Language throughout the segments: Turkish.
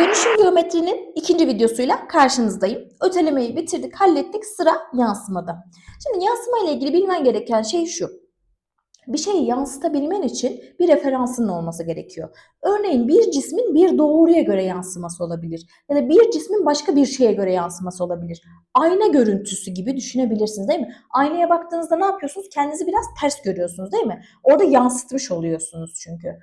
Dönüşüm geometrinin ikinci videosuyla karşınızdayım. Ötelemeyi bitirdik, hallettik. Sıra yansımada. Şimdi yansıma ile ilgili bilmen gereken şey şu. Bir şeyi yansıtabilmen için bir referansının olması gerekiyor. Örneğin bir cismin bir doğruya göre yansıması olabilir. Ya da bir cismin başka bir şeye göre yansıması olabilir. Ayna görüntüsü gibi düşünebilirsiniz değil mi? Aynaya baktığınızda ne yapıyorsunuz? Kendinizi biraz ters görüyorsunuz değil mi? Orada yansıtmış oluyorsunuz çünkü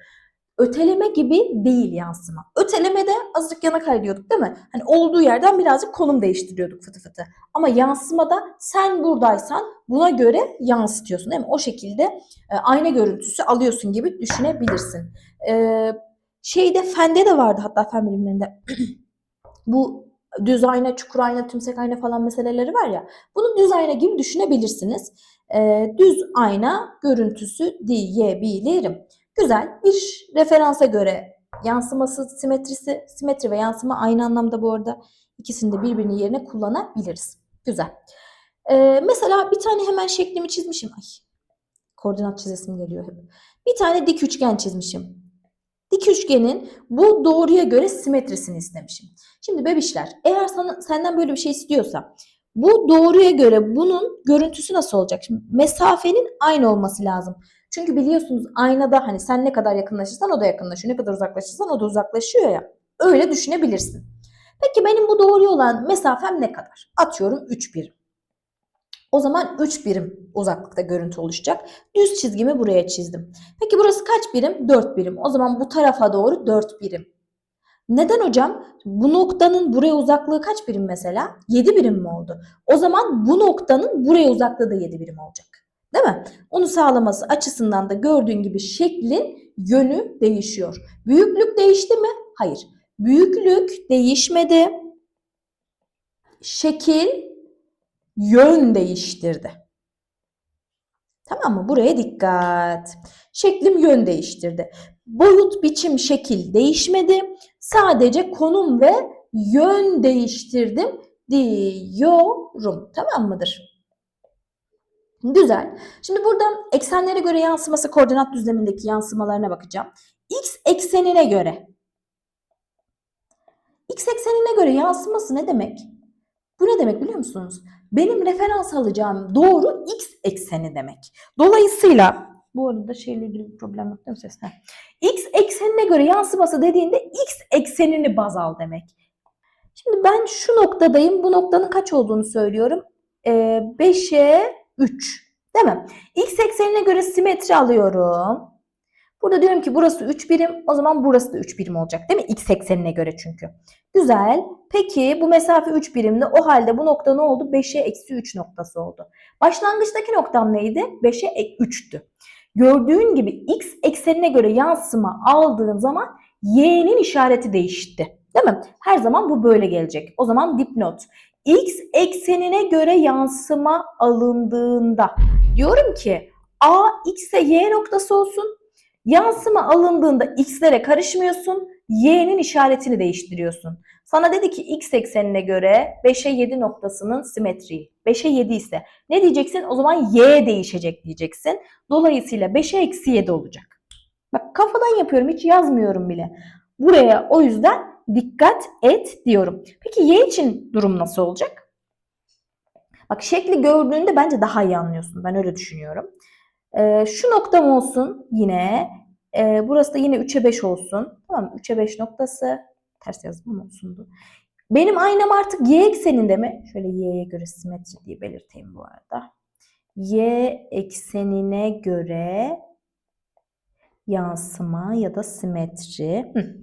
öteleme gibi değil yansıma. Ötelemede azıcık yana kaydıyorduk değil mi? Hani olduğu yerden birazcık konum değiştiriyorduk fıtı fıtı. Ama yansımada sen buradaysan buna göre yansıtıyorsun değil mi? O şekilde e, ayna görüntüsü alıyorsun gibi düşünebilirsin. E, şeyde fende de vardı hatta fen bilimlerinde. Bu düz ayna, çukur ayna, tümsek ayna falan meseleleri var ya. Bunu düz ayna gibi düşünebilirsiniz. E, düz ayna görüntüsü diyebilirim. Güzel. Bir referansa göre yansıması, simetrisi, simetri ve yansıma aynı anlamda bu arada ikisini de birbirinin yerine kullanabiliriz. Güzel. Ee, mesela bir tane hemen şeklimi çizmişim. Ay, koordinat çizesim geliyor hep. Bir tane dik üçgen çizmişim. Dik üçgenin bu doğruya göre simetrisini istemişim. Şimdi bebişler eğer sana, senden böyle bir şey istiyorsa bu doğruya göre bunun görüntüsü nasıl olacak? Şimdi mesafenin aynı olması lazım. Çünkü biliyorsunuz aynada hani sen ne kadar yakınlaşırsan o da yakınlaşıyor. Ne kadar uzaklaşırsan o da uzaklaşıyor ya. Öyle düşünebilirsin. Peki benim bu doğru olan mesafem ne kadar? Atıyorum 3 birim. O zaman 3 birim uzaklıkta görüntü oluşacak. Düz çizgimi buraya çizdim. Peki burası kaç birim? 4 birim. O zaman bu tarafa doğru 4 birim. Neden hocam? Bu noktanın buraya uzaklığı kaç birim mesela? 7 birim mi oldu? O zaman bu noktanın buraya uzaklığı da 7 birim olacak. Değil mi? Onu sağlaması açısından da gördüğün gibi şeklin yönü değişiyor. Büyüklük değişti mi? Hayır. Büyüklük değişmedi. Şekil yön değiştirdi. Tamam mı? Buraya dikkat. Şeklim yön değiştirdi. Boyut, biçim, şekil değişmedi. Sadece konum ve yön değiştirdim diyorum. Tamam mıdır? Güzel. Şimdi burada eksenlere göre yansıması koordinat düzlemindeki yansımalarına bakacağım. X eksenine göre. X eksenine göre yansıması ne demek? Bu ne demek biliyor musunuz? Benim referans alacağım doğru X ekseni demek. Dolayısıyla bu arada şeyle ilgili bir problem yok değil mi sesle? X eksenine göre yansıması dediğinde X eksenini baz al demek. Şimdi ben şu noktadayım. Bu noktanın kaç olduğunu söylüyorum. Ee, 5'e 3. Değil mi? X eksenine göre simetri alıyorum. Burada diyorum ki burası 3 birim. O zaman burası da 3 birim olacak değil mi? X eksenine göre çünkü. Güzel. Peki bu mesafe 3 birimli. O halde bu nokta ne oldu? 5'e eksi 3 noktası oldu. Başlangıçtaki noktam neydi? 5'e 3'tü. Gördüğün gibi X eksenine göre yansıma aldığın zaman Y'nin işareti değişti. Değil mi? Her zaman bu böyle gelecek. O zaman dipnot. X eksenine göre yansıma alındığında diyorum ki A X'e Y noktası olsun. Yansıma alındığında X'lere karışmıyorsun. Y'nin işaretini değiştiriyorsun. Sana dedi ki X eksenine göre 5'e 7 noktasının simetriği. 5'e 7 ise ne diyeceksin? O zaman Y değişecek diyeceksin. Dolayısıyla 5'e eksi 7 olacak. Bak kafadan yapıyorum hiç yazmıyorum bile. Buraya o yüzden dikkat et diyorum. Peki Y için durum nasıl olacak? Bak şekli gördüğünde bence daha iyi anlıyorsun. Ben öyle düşünüyorum. Ee, şu noktam olsun yine. Ee, burası da yine 3'e 5 olsun. Tamam mı? 3'e 5 noktası. Ters yazdım olsundu. Benim aynam artık y ekseninde mi? Şöyle y'ye göre simetri diye belirteyim bu arada. Y eksenine göre yansıma ya da simetri. Hı.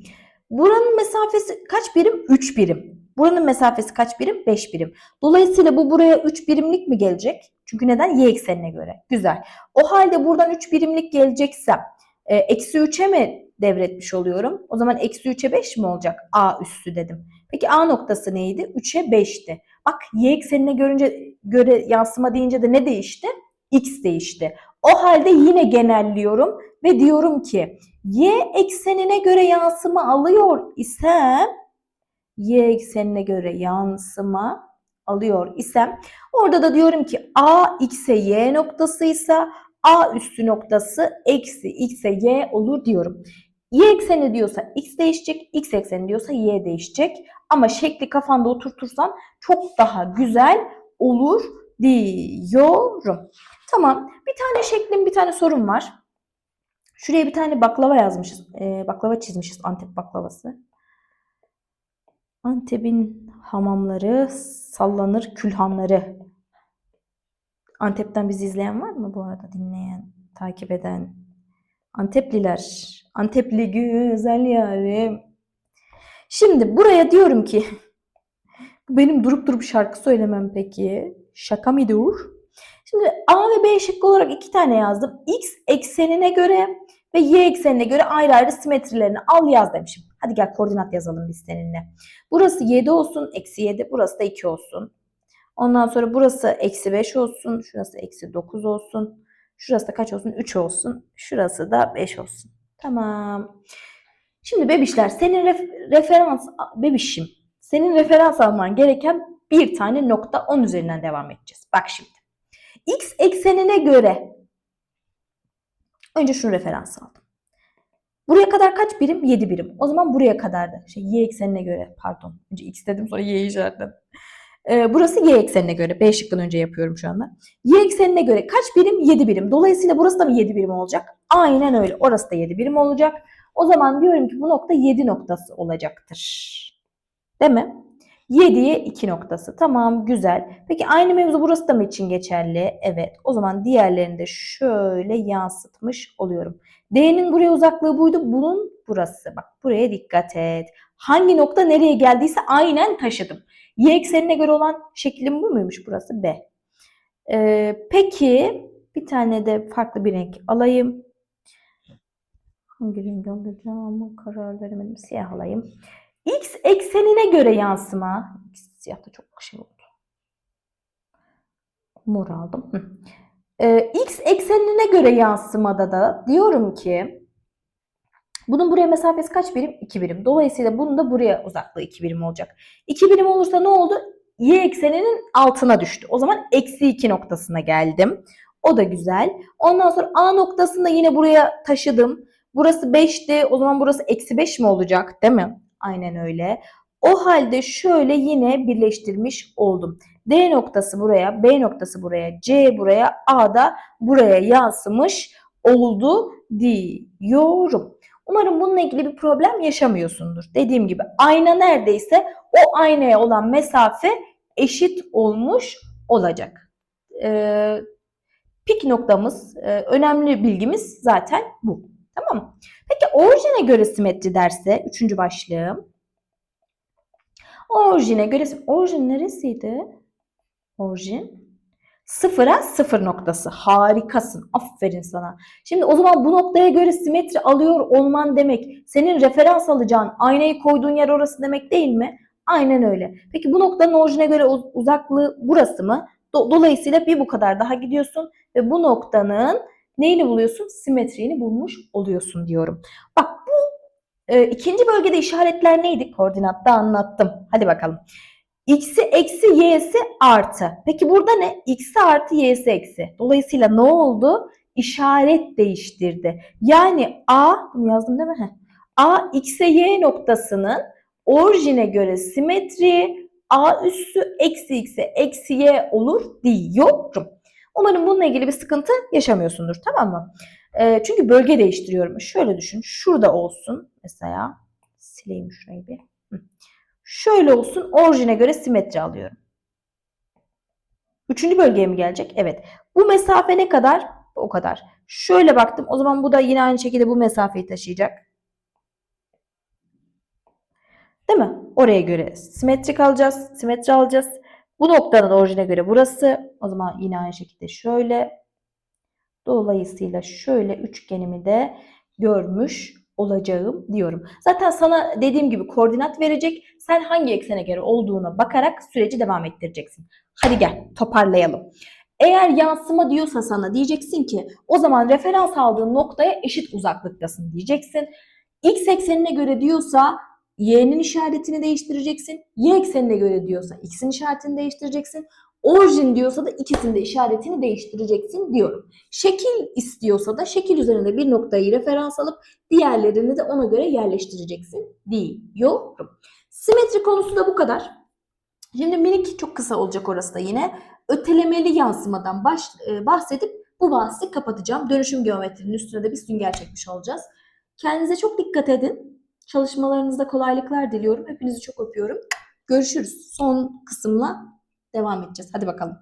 Buranın mesafesi kaç birim? 3 birim. Buranın mesafesi kaç birim? 5 birim. Dolayısıyla bu buraya 3 birimlik mi gelecek? Çünkü neden? Y eksenine göre. Güzel. O halde buradan 3 birimlik geleceksem e, eksi 3'e mi devretmiş oluyorum? O zaman eksi 3'e 5 mi olacak? A üssü dedim. Peki A noktası neydi? 3'e 5'ti. Bak Y eksenine görünce, göre yansıma deyince de ne değişti? X değişti. O halde yine genelliyorum ve diyorum ki Y eksenine göre yansıma alıyor isem Y eksenine göre yansıma alıyor isem orada da diyorum ki A x'e Y noktasıysa A üstü noktası eksi x'e y olur diyorum. Y ekseni diyorsa x değişecek, x ekseni diyorsa y değişecek. Ama şekli kafanda oturtursan çok daha güzel olur diyorum. Tamam. Bir tane şeklin bir tane sorun var. Şuraya bir tane baklava yazmışız. Ee, baklava çizmişiz. Antep baklavası. Antep'in hamamları sallanır külhanları. Antep'ten bizi izleyen var mı bu arada dinleyen, takip eden? Antepliler. Antepli güzel yarim. Şimdi buraya diyorum ki benim durup durup şarkı söylemem peki. Şaka mıdır? Şimdi A ve B şıkkı olarak iki tane yazdım. X eksenine göre ve Y eksenine göre ayrı ayrı simetrilerini al yaz demişim. Hadi gel koordinat yazalım biz seninle. Burası 7 olsun, eksi 7. Burası da 2 olsun. Ondan sonra burası eksi 5 olsun. Şurası eksi 9 olsun. Şurası da kaç olsun? 3 olsun. Şurası da 5 olsun. Tamam. Şimdi bebişler senin ref- referans bebişim. Senin referans alman gereken bir tane nokta 10 üzerinden devam edeceğiz. Bak şimdi. X eksenine göre önce şunu referans aldım. Buraya kadar kaç birim? 7 birim. O zaman buraya kadardı. Şey y eksenine göre pardon. Önce x dedim sonra y işaretledim. Ee, burası y eksenine göre. B şıkkını önce yapıyorum şu anda. Y eksenine göre kaç birim? 7 birim. Dolayısıyla burası da mı 7 birim olacak? Aynen öyle. Orası da 7 birim olacak. O zaman diyorum ki bu nokta 7 noktası olacaktır. Değil mi? 7'ye 2 noktası. Tamam güzel. Peki aynı mevzu burası da mı için geçerli? Evet. O zaman diğerlerini de şöyle yansıtmış oluyorum. D'nin buraya uzaklığı buydu. Bunun burası. Bak buraya dikkat et. Hangi nokta nereye geldiyse aynen taşıdım. Y eksenine göre olan şeklim bu muymuş burası? B. Ee, peki bir tane de farklı bir renk alayım. Hangi rengi alacağım? Karar veremedim. Siyah alayım. X eksenine göre yansıma. Siyah da çok şey oldu. Mor aldım. Hı. Ee, X eksenine göre yansımada da diyorum ki bunun buraya mesafesi kaç birim? 2 birim. Dolayısıyla bunun da buraya uzaklığı 2 birim olacak. 2 birim olursa ne oldu? Y ekseninin altına düştü. O zaman eksi 2 noktasına geldim. O da güzel. Ondan sonra A noktasını da yine buraya taşıdım. Burası 5'ti. O zaman burası eksi 5 mi olacak? Değil mi? Aynen öyle. O halde şöyle yine birleştirmiş oldum. D noktası buraya, B noktası buraya, C buraya, A da buraya yansımış oldu diyorum. Umarım bununla ilgili bir problem yaşamıyorsundur. Dediğim gibi ayna neredeyse o aynaya olan mesafe eşit olmuş olacak. Ee, pik noktamız, e, önemli bilgimiz zaten bu. Tamam mı? Peki orijine göre simetri derse, üçüncü başlığım. Orijine göre, orijin neresiydi? Orijin. Sıfıra sıfır noktası. Harikasın. Aferin sana. Şimdi o zaman bu noktaya göre simetri alıyor olman demek. Senin referans alacağın aynayı koyduğun yer orası demek değil mi? Aynen öyle. Peki bu noktanın orijine göre uzaklığı burası mı? Dolayısıyla bir bu kadar daha gidiyorsun ve bu noktanın neyini buluyorsun? Simetriğini bulmuş oluyorsun diyorum. Bak bu e, ikinci bölgede işaretler neydi? Koordinatta anlattım. Hadi bakalım. X'i eksi y'si artı. Peki burada ne? X'i artı y'si eksi. Dolayısıyla ne oldu? İşaret değiştirdi. Yani A, bunu yazdım değil mi? Heh. A x'e y noktasının orijine göre simetri A üssü eksi x'e eksi y olur diyorum. Umarım bununla ilgili bir sıkıntı yaşamıyorsundur tamam mı? E, çünkü bölge değiştiriyorum. Şöyle düşün. Şurada olsun mesela. Sileyim şurayı bir. Şöyle olsun. Orijine göre simetri alıyorum. Üçüncü bölgeye mi gelecek? Evet. Bu mesafe ne kadar? O kadar. Şöyle baktım. O zaman bu da yine aynı şekilde bu mesafeyi taşıyacak. Değil mi? Oraya göre simetrik alacağız. Simetri alacağız. Bu noktanın orijine göre burası. O zaman yine aynı şekilde şöyle. Dolayısıyla şöyle üçgenimi de görmüş olacağım diyorum. Zaten sana dediğim gibi koordinat verecek. Sen hangi eksene göre olduğuna bakarak süreci devam ettireceksin. Hadi gel toparlayalım. Eğer yansıma diyorsa sana diyeceksin ki o zaman referans aldığın noktaya eşit uzaklıktasın diyeceksin. X eksenine göre diyorsa y'nin işaretini değiştireceksin. Y eksenine göre diyorsa x'in işaretini değiştireceksin. Orijin diyorsa da ikisinde işaretini değiştireceksin diyorum. Şekil istiyorsa da şekil üzerinde bir noktayı referans alıp diğerlerini de ona göre yerleştireceksin diyorum. Simetri konusu da bu kadar. Şimdi minik çok kısa olacak orası da yine. Ötelemeli yansımadan baş, e, bahsedip bu bahsi kapatacağım. Dönüşüm geometrinin üstüne de bir sünger çekmiş olacağız. Kendinize çok dikkat edin. Çalışmalarınızda kolaylıklar diliyorum. Hepinizi çok öpüyorum. Görüşürüz. Son kısımla devam edeceğiz. Hadi bakalım.